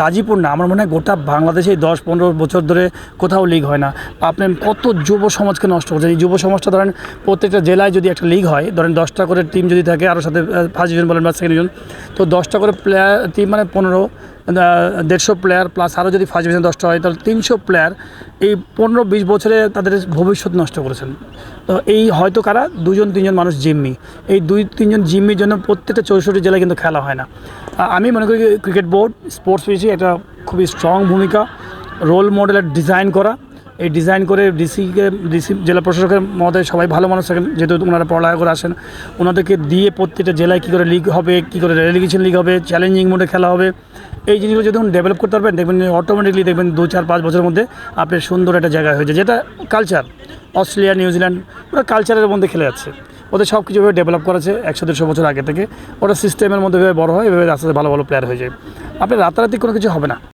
গাজীপুর না, আমার মনে হয় গোটা বাংলাদেশে দশ পনেরো বছর ধরে কোথাও লিগ হয় না। আপনি কত যুব সমাজকে নষ্ট করছেন এই যুব সমাজটা ধরেন প্রত্যেকটা জেলায় যদি একটা লিগ হয়, ধরেন দশটা করে টিম যদি থাকে আরও সাথে ফার্স্ট ডিভিশন বলেন বা সেকেন্ড ডিভিশন তো দশটা করে প্লেয়ার টিম মানে পনেরো দেড়শো প্লেয়ার প্লাস আরও যদি ফার্স্ট ডিভিশন দশটা হয়, তাহলে তিনশো প্লেয়ার এই পনেরো বিশ বছরে তাদের ভবিষ্যৎ নষ্ট করেছেন। তো এই হয়তো কারা? দুজন, তিনজন মানুষ জিম্মি। এই দুই, তিনজন জিম্মির জন্য প্রত্যেকটা চৌষট্টি জেলায় কিন্তু খেলা হয় না। আমি মনে করি ক্রিকেট বোর্ড স্পোর্টস পিসি একটা খুবই স্ট্রং ভূমিকা রোল মডেলের ডিজাইন করা এই ডিজাইন করে ডিসিকে ডিসি জেলা প্রশাসকের মধ্যে সবাই ভালো মানুষ থাকেন, যেহেতু ওনারা পড়ালেখা করে আসেন। ওনাদেরকে দিয়ে প্রত্যেকটা জেলায় কী করে লিগ হবে, কী করে রেলিগেশন লিগ হবে চ্যালেঞ্জিং মোডে খেলা হবে, এই জিনিসগুলো যদি ডেভেলপ করতে পারবেন, দেখবেন অটোমেটিকলি দেখবেন দু চার পাঁচ বছরের মধ্যে আপনার সুন্দর একটা জায়গা হয়েছে যেটা কালচার অস্ট্রেলিয়া নিউজিল্যান্ড ওরা কালচারের মধ্যে খেলে যাচ্ছে। ওদের সব কিছু ডেভেলপ করেছে একশো দেড়শো বছর আগে থেকে। ওরা সিস্টেমের মধ্যে বড় হয়, এভাবে আস্তে আস্তে ভালো ভালো প্লেয়ার হয়ে যায়। আপনার রাতারাতি কোনো কিছু হবে না।